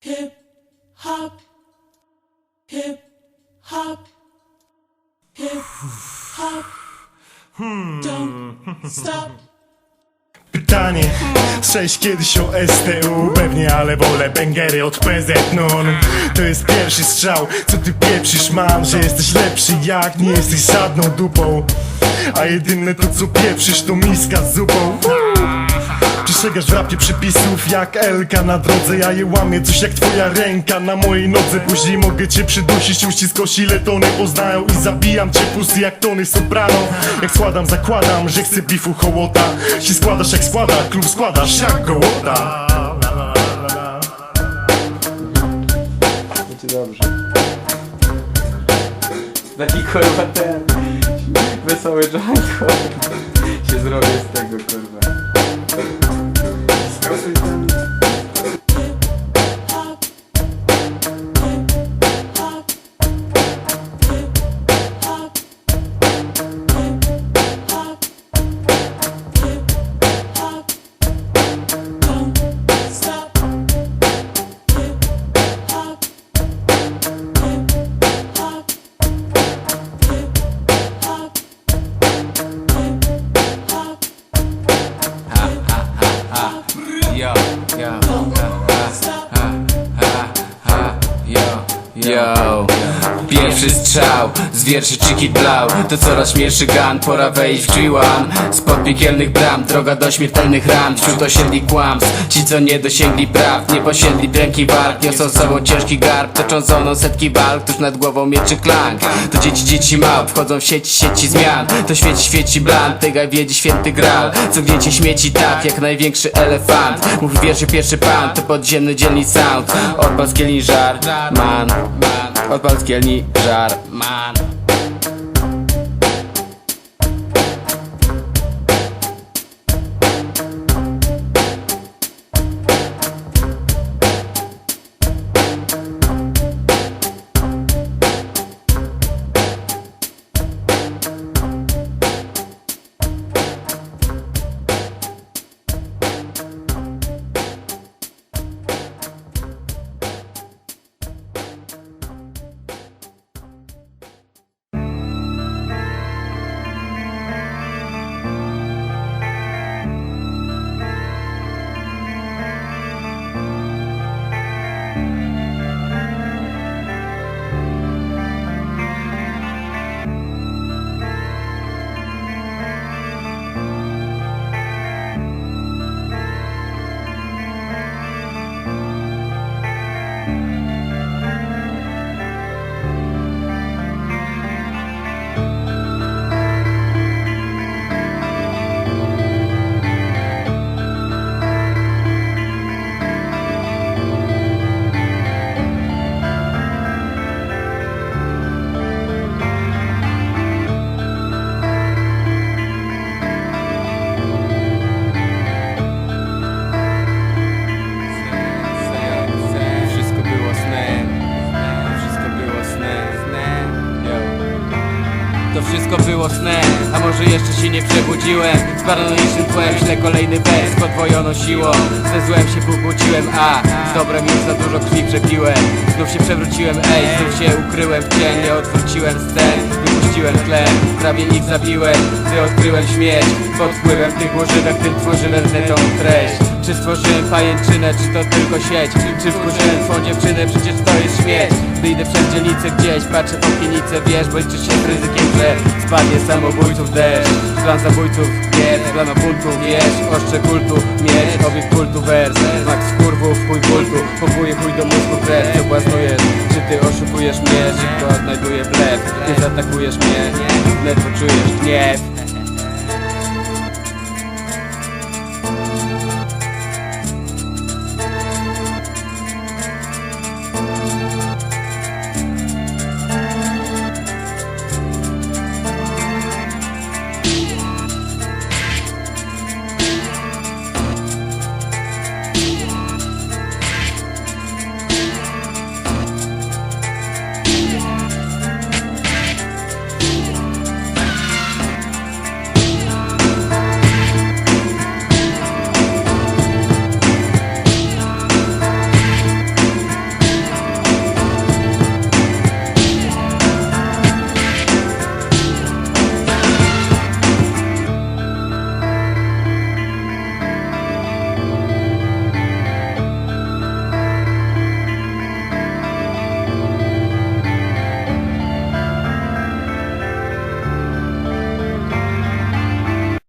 hip hop, hip hop, hip hop. Don't stop. Pytanie, sześć kiedyś o STU Pewnie, ale wolę bęgery od PZ Non To jest pierwszy strzał, co ty pieprzysz? Mam Że jesteś lepszy jak nie jesteś żadną dupą. A jedyne to co pieprzysz to miska z zupą Przestrzegasz w rapie przepisów jak Elka na drodze. Ja je łamię, coś jak twoja ręka na mojej nodze. Później mogę cię przydusić, uścisk ile tony poznają I zabijam cię pusy jak tony soprano. Jak składam, zakładam, że chcę bifu hołota. Się składasz jak składa, klub składasz jak gołota. Będzie dobrze. Taki kurwa ten wesoły żartko się zrobię z tego kurwa. Yo, yo. Pierwszy strzał z wierszy Chicky Blau To coraz śmielszy gun, pora wejść w G1 Spod piekielnych bram, droga do śmiertelnych ram. Wśród osiedli kłamstw, ci co nie dosięgli praw. Nie posiedli dręki walk, niosą z sobą ciężki garb. Toczą zoną setki walk, tuż nad głową mieczy klank. To dzieci, dzieci mał, wchodzą w sieci, sieci zmian. To świeci, świeci blan, tygaj wiedzi święty gral. Co gniecie śmieci tak, jak największy elefant. Mówi wierszy pierwszy pan, to podziemny dzielni sound. Odpal skielni żar, man Odpal skielni żar, man To wszystko było snem, a może jeszcze się nie przebudziłem? Z paranoicznym tłem ślę kolejny bez z podwojoną siłą. Ze złem się pokłóciłem, a z dobrem już za dużo krwi przepiłem. Znów się przewróciłem, ej, znów się ukryłem w cień Nie odwróciłem scen, wypuściłem tlen Prawie ich zabiłem, gdy odkryłem śmierć Pod wpływem tych łożywek, tym tworzyłem tę treść czy stworzyłem pajęczynę, czy to tylko sieć? Czy wkurzyłem twą dziewczynę, przecież to jest śmieć. Gdy idę przez gdzieś, patrzę w okienicę Wiesz, bo liczysz się z ryzykiem, że spadnie samobójców deszcz. Plan zabójców, pierd, plan buntu, wiesz Oszcze kultu, mieć, obiekt kultu, wers. Max kurwów, chuj kultu, popuje chuj do mózgu krew. Co błaznujesz, czy ty oszukujesz mnie? Szybko odnajduję blef, ty zaatakujesz mnie. Ledwo czujesz gniew